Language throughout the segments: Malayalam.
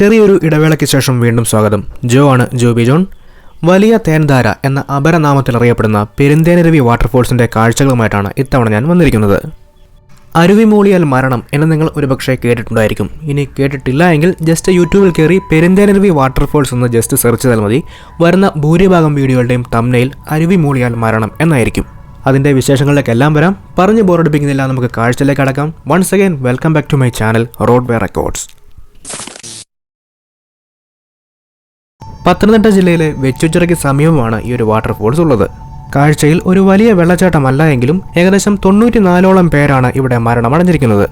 ചെറിയൊരു ഇടവേളയ്ക്ക് ശേഷം വീണ്ടും സ്വാഗതം. ജോ ആണ് ജോ ജോബി ജോൺ. വലിയ തേൻധാര എന്ന അപരനാമത്തിൽ അറിയപ്പെടുന്ന പെരുന്തേനരുവി വാട്ടർഫോൾസിന്റെ കാഴ്ചകളുമായിട്ടാണ് ഇത്തവണ ഞാൻ വന്നിരിക്കുന്നത്. അരുവി മൂളിയാൽ മരണം എന്ന് നിങ്ങൾ ഒരുപക്ഷെ കേട്ടിട്ടുണ്ടായിരിക്കും. ഇനി കേട്ടിട്ടില്ല എങ്കിൽ ജസ്റ്റ് യൂട്യൂബിൽ കയറി പെരുന്തേനരുവി വാട്ടർഫോൾസ് എന്ന് ജസ്റ്റ് സെർച്ച് ചെയ്താൽ മതി. വരുന്ന ഭൂരിഭാഗം വീഡിയോകളുടെയും തമ്നയിൽ അരുവി മൂളിയാൽ മരണം എന്നായിരിക്കും. അതിന്റെ വിശേഷങ്ങളിലേക്കെല്ലാം വരാം. പറഞ്ഞു ബോറടിപ്പിക്കുന്നില്ല നമുക്ക് കാഴ്ചയിലേക്ക് അടക്കാം. Once again welcome back to my channel roadway records Pathanamthitta ജില്ലയിലെ വെച്ചുച്ചിറയ്ക്ക് സമീപമാണ് ഈ ഒരു വാട്ടർഫോൾസ് ഉള്ളത്. കാഴ്ചയിൽ ഒരു വലിയ വെള്ളച്ചാട്ടമല്ല എങ്കിലും ഏകദേശം തൊണ്ണൂറ്റിനാലോളം പേരാണ് ഇവിടെ മരണമടഞ്ഞിരിക്കുന്നത്.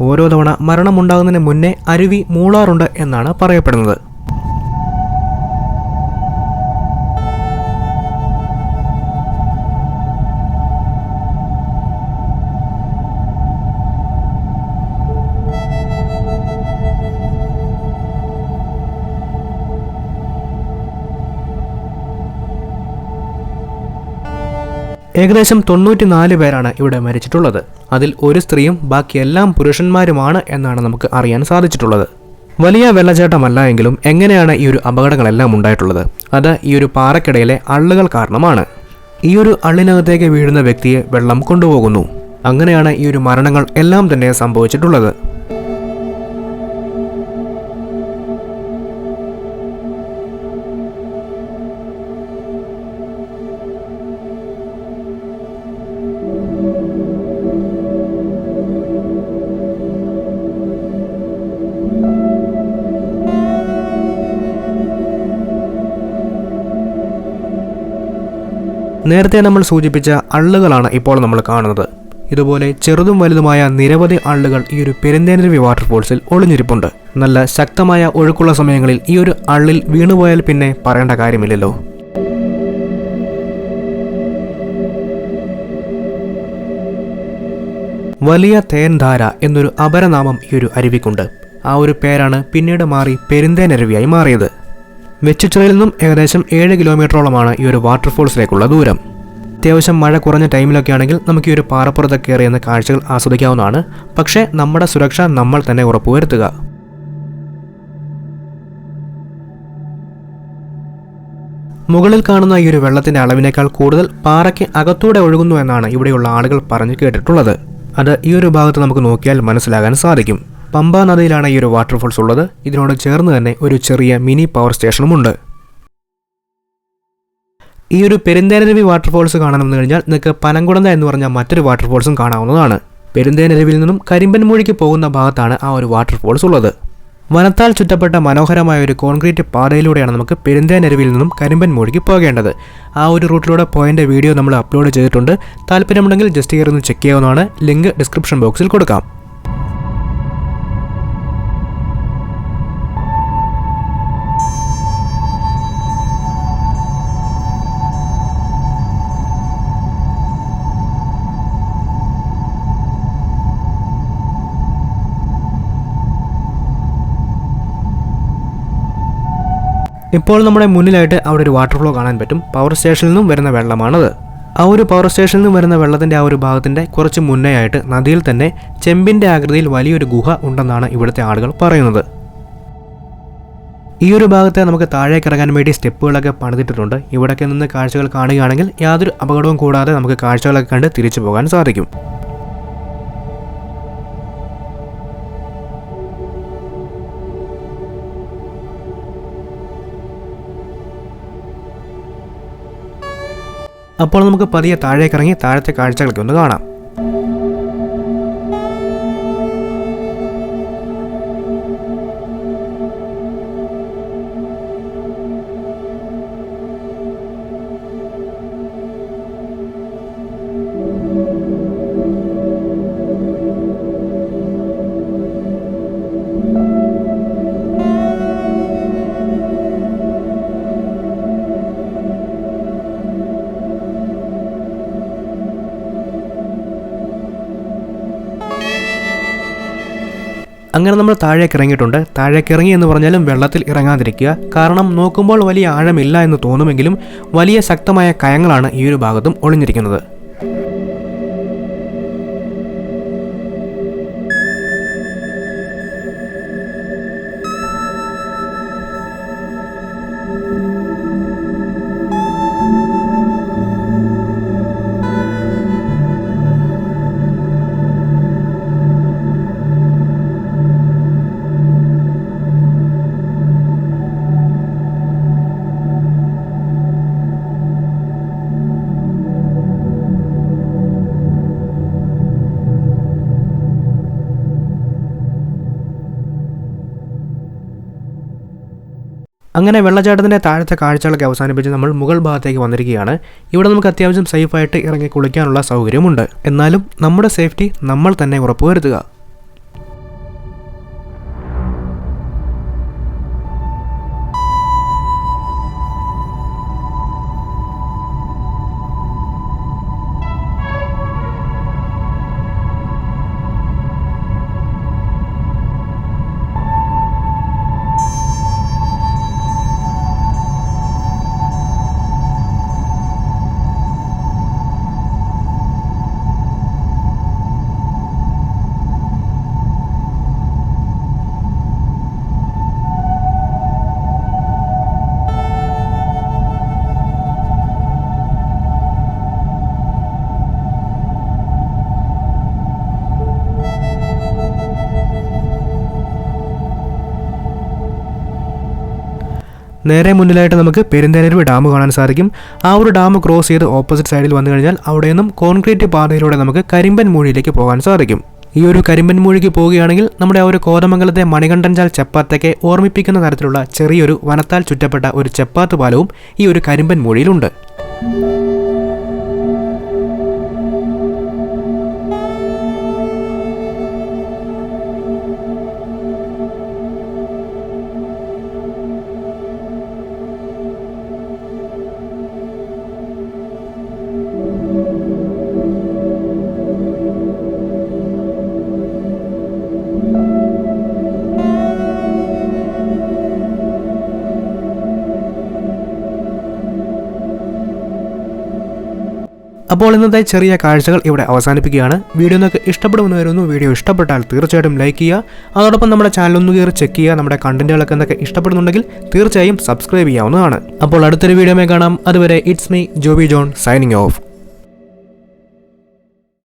ഓരോ തവണ മരണമുണ്ടാകുന്നതിന് മുന്നേ അരുവി മൂളാറുണ്ട് എന്നാണ് പറയപ്പെടുന്നത്. ഏകദേശം തൊണ്ണൂറ്റിനാല് പേരാണ് ഇവിടെ മരിച്ചിട്ടുള്ളത്. അതിൽ ഒരു സ്ത്രീയും ബാക്കിയെല്ലാം പുരുഷന്മാരുമാണ് എന്നാണ് നമുക്ക് അറിയാൻ സാധിച്ചിട്ടുള്ളത്. വലിയ വെള്ളച്ചാട്ടമല്ല എങ്കിലും എങ്ങനെയാണ് ഈ ഒരു അപകടങ്ങളെല്ലാം ഉണ്ടായിട്ടുള്ളത്? അത് ഈ ഒരു പാറക്കിടയിലെ അള്ളുകൾ കാരണമാണ്. ഈ ഒരു അള്ളിനകത്തേക്ക് വീഴുന്ന വ്യക്തിയെ വെള്ളം കൊണ്ടുപോകുന്നു. അങ്ങനെയാണ് ഈ ഒരു മരണങ്ങൾ എല്ലാം തന്നെ സംഭവിച്ചിട്ടുള്ളത്. നേരത്തെ നമ്മൾ സൂചിപ്പിച്ച അള്ളുകളാണ് ഇപ്പോൾ നമ്മൾ കാണുന്നത്. ഇതുപോലെ ചെറുതും വലുതുമായ നിരവധി അള്ളുകൾ ഈ ഒരു പെരുന്തേനരുവി വാട്ടർഫോൾസിൽ ഒളിഞ്ഞിരിപ്പുണ്ട്. നല്ല ശക്തമായ ഒഴുക്കുള്ള സമയങ്ങളിൽ ഈ ഒരു അള്ളിൽ വീണുപോയാൽ പിന്നെ പറയേണ്ട കാര്യമില്ലല്ലോ. വലിയ തേൻധാര എന്നൊരു അപരനാമം ഈ ഒരു അരുവിക്കുണ്ട്. ആ ഒരു പേരാണ് പിന്നീട് മാറി പെരുന്തേനരുവിയായി മാറിയത്. വെച്ചുച്ചിറയിൽ നിന്നും ഏകദേശം ഏഴ് കിലോമീറ്ററോളമാണ് ഈ ഒരു വാട്ടർഫോൾസിലേക്കുള്ള ദൂരം. അത്യാവശ്യം മഴ കുറഞ്ഞ ടൈമിലൊക്കെ ആണെങ്കിൽ നമുക്ക് ഈ ഒരു പാറപ്പുറത്തൊക്കെ എന്ന കാഴ്ചകൾ ആസ്വദിക്കാവുന്നതാണ്. പക്ഷേ നമ്മുടെ സുരക്ഷ നമ്മൾ തന്നെ ഉറപ്പുവരുത്തുക. മുകളിൽ കാണുന്ന ഈ ഒരു വെള്ളത്തിന്റെ അളവിനേക്കാൾ കൂടുതൽ പാറയ്ക്ക് അകത്തൂടെ ഒഴുകുന്നു എന്നാണ് ഇവിടെയുള്ള ആളുകൾ പറഞ്ഞു കേട്ടിട്ടുള്ളത്. അത് ഈ ഒരു ഭാഗത്ത് നമുക്ക് നോക്കിയാൽ മനസ്സിലാകാൻ സാധിക്കും. പമ്പ നദിയിലാണ് ഈ ഒരു വാട്ടർഫോൾസ് ഉള്ളത്. ഇതിനോട് ചേർന്ന് തന്നെ ഒരു ചെറിയ മിനി പവർ സ്റ്റേഷനുമുണ്ട് ഈ ഒരു പെരുന്തേനരുവി വാട്ടർഫോൾസ് കാണണമെന്ന് കഴിഞ്ഞാൽ നിങ്ങൾക്ക് പനംകുടന്ത എന്ന് പറഞ്ഞ മറ്റൊരു വാട്ടർഫോൾസും കാണാവുന്നതാണ്. പെരുന്തേനരുവിൽ നിന്നും കരിമ്പൻമൂഴിക്ക് പോകുന്ന ഭാഗത്താണ് ആ ഒരു വാട്ടർഫോൾസ് ഉള്ളത്. വനത്താൽ ചുറ്റപ്പെട്ട മനോഹരമായ ഒരു കോൺക്രീറ്റ് പാതയിലൂടെയാണ് നമുക്ക് പെരുന്തേനരുവിൽ നിന്നും കരിമ്പൻമൂഴിക്ക് പോകേണ്ടത്. ആ ഒരു റൂട്ടിലൂടെ പോയതിന്റെ വീഡിയോ നമ്മൾ അപ്ലോഡ് ചെയ്തിട്ടുണ്ട്. താല്പര്യമുണ്ടെങ്കിൽ ജസ്റ്റ് കയറി ഒന്ന് ചെക്ക് ചെയ്യാവുന്നതാണ്. ലിങ്ക് ഡിസ്ക്രിപ്ഷൻ ബോക്സിൽ കൊടുക്കാം. ഇപ്പോൾ നമ്മുടെ മുന്നിലായിട്ട് അവിടെ ഒരു വാട്ടർ ഫ്ലോ കാണാൻ പറ്റും. പവർ സ്റ്റേഷനിൽ നിന്നും വരുന്ന വെള്ളമാണത്. ആ ഒരു പവർ സ്റ്റേഷനിൽ നിന്നും വരുന്ന വെള്ളത്തിന്റെ ആ ഒരു ഭാഗത്തിന്റെ കുറച്ച് മുന്നേ ആയിട്ട് നദിയിൽ തന്നെ ചെമ്പിന്റെ ആകൃതിയിൽ വലിയൊരു ഗുഹ ഉണ്ടെന്നാണ് ഇവിടുത്തെ ആളുകൾ പറയുന്നത്. ഈ ഒരു ഭാഗത്തെ നമുക്ക് താഴേക്ക് ഇറങ്ങാൻ വേണ്ടി സ്റ്റെപ്പുകളൊക്കെ പണിതിട്ടിട്ടുണ്ട്. ഇവിടൊക്കെ നിന്ന് കാഴ്ചകൾ കാണുകയാണെങ്കിൽ യാതൊരു അപകടവും കൂടാതെ നമുക്ക് കാഴ്ചകളൊക്കെ കണ്ട് തിരിച്ചു പോകാൻ സാധിക്കും. അപ്പോൾ നമുക്ക് പതിയെ താഴേക്കിറങ്ങി താഴത്തെ കാഴ്ചകളൊക്കെ ഒന്ന് കാണാം. അങ്ങനെ നമ്മൾ താഴേക്ക് ഇറങ്ങിയിട്ടുണ്ട്. താഴേക്ക് ഇറങ്ങി എന്ന് പറഞ്ഞാലും വെള്ളത്തിൽ ഇറങ്ങാതിരിക്കുക. കാരണം നോക്കുമ്പോൾ വലിയ ആഴമില്ല എന്ന് തോന്നുമെങ്കിലും വലിയ ശക്തമായ കയങ്ങളാണ് ഈ ഒരു ഭാഗത്തും ഒളിഞ്ഞിരിക്കുന്നത്. അങ്ങനെ വെള്ളച്ചാട്ടത്തിന്റെ താഴത്തെ കാഴ്ചകളൊക്കെ അവസാനിപ്പിച്ച് നമ്മൾ മുകൾ ഭാഗത്തേക്ക് വന്നിരിക്കുകയാണ്. ഇവിടെ നമുക്ക് അത്യാവശ്യം സേഫായിട്ട് ഇറങ്ങി കുളിക്കാനുള്ള സൗകര്യമുണ്ട്. എന്നാലും നമ്മുടെ സേഫ്റ്റി നമ്മൾ തന്നെ ഉറപ്പുവരുത്തുക. നേരെ മുന്നിലായിട്ട് നമുക്ക് പെരുന്തേനരുവ് ഡാം കാണാൻ സാധിക്കും. ആ ഒരു ഡാം ക്രോസ് ചെയ്ത് ഓപ്പോസിറ്റ് സൈഡിൽ വന്നു കഴിഞ്ഞാൽ അവിടെ നിന്നും കോൺക്രീറ്റ് പാതയിലൂടെ നമുക്ക് കരിമ്പൻ മൂഴിയിലേക്ക് പോകാൻ സാധിക്കും. ഈ ഒരു കരിമ്പൻ മൂഴിക്ക് പോവുകയാണെങ്കിൽ നമ്മുടെ ആ ഒരു കോതമംഗലത്തെ മണികണ്ഠൻചാൽ ചെപ്പാത്തൊക്കെ ഓർമ്മിപ്പിക്കുന്ന തരത്തിലുള്ള ചെറിയൊരു വനത്താൽ ചുറ്റപ്പെട്ട ഒരു ചപ്പാത്ത് പാലവും ഈ ഒരു കരിമ്പൻ മൂഴിയിലുണ്ട്. അപ്പോൾ ഇന്നത്തെ ചെറിയ കാഴ്ചകൾ ഇവിടെ അവസാനിപ്പിക്കുകയാണ്. വീഡിയോ നിങ്ങൾക്ക് ഇഷ്ടപ്പെടുമെന്ന് വരുന്നു വീഡിയോ ഇഷ്ടപ്പെട്ടാൽ തീർച്ചയായിട്ടും ലൈക്ക് ചെയ്യുക. അതോടൊപ്പം നമ്മുടെ ചാനൽ ഒന്ന് കയറി ചെക്ക് ചെയ്യുക. നമ്മുടെ കണ്ടന്റുകളൊക്കെ എന്തൊക്കെ ഇഷ്ടപ്പെടുന്നുണ്ടെങ്കിൽ തീർച്ചയായും സബ്സ്ക്രൈബ് ചെയ്യാവുന്നതാണ്. അപ്പോൾ അടുത്തൊരു വീഡിയോ കാണാം. അതുവരെ it's me Joby John signing off